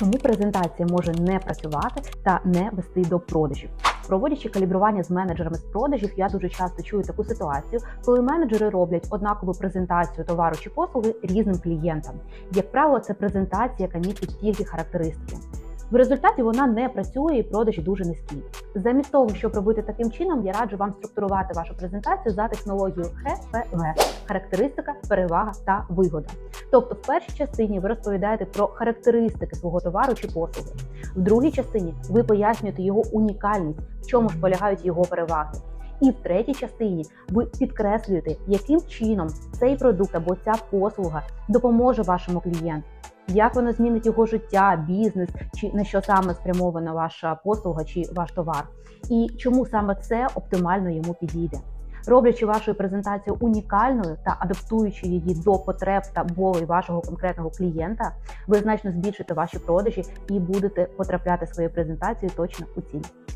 Чому презентація може не працювати та не вести до продажів? Проводячи калібрування з менеджерами з продажів, я дуже часто чую таку ситуацію, коли менеджери роблять однакову презентацію товару чи послуги різним клієнтам. Як правило, це презентація, яка містить тільки характеристики. В результаті вона не працює і продажі дуже низькі. Замість того, щоб робити таким чином, я раджу вам структурувати вашу презентацію за технологією ХПВ – характеристика, перевага та вигода. Тобто, в першій частині ви розповідаєте про характеристики свого товару чи послуги. В другій частині ви пояснюєте його унікальність, в чому ж полягають його переваги. І в третій частині ви підкреслюєте, яким чином цей продукт або ця послуга допоможе вашому клієнту. Як воно змінить його життя, бізнес, чи на що саме спрямована ваша послуга чи ваш товар, і чому саме це оптимально йому підійде? Роблячи вашу презентацію унікальною та адаптуючи її до потреб та болей вашого конкретного клієнта, ви значно збільшите ваші продажі і будете потрапляти своєю презентацією точно у ціль.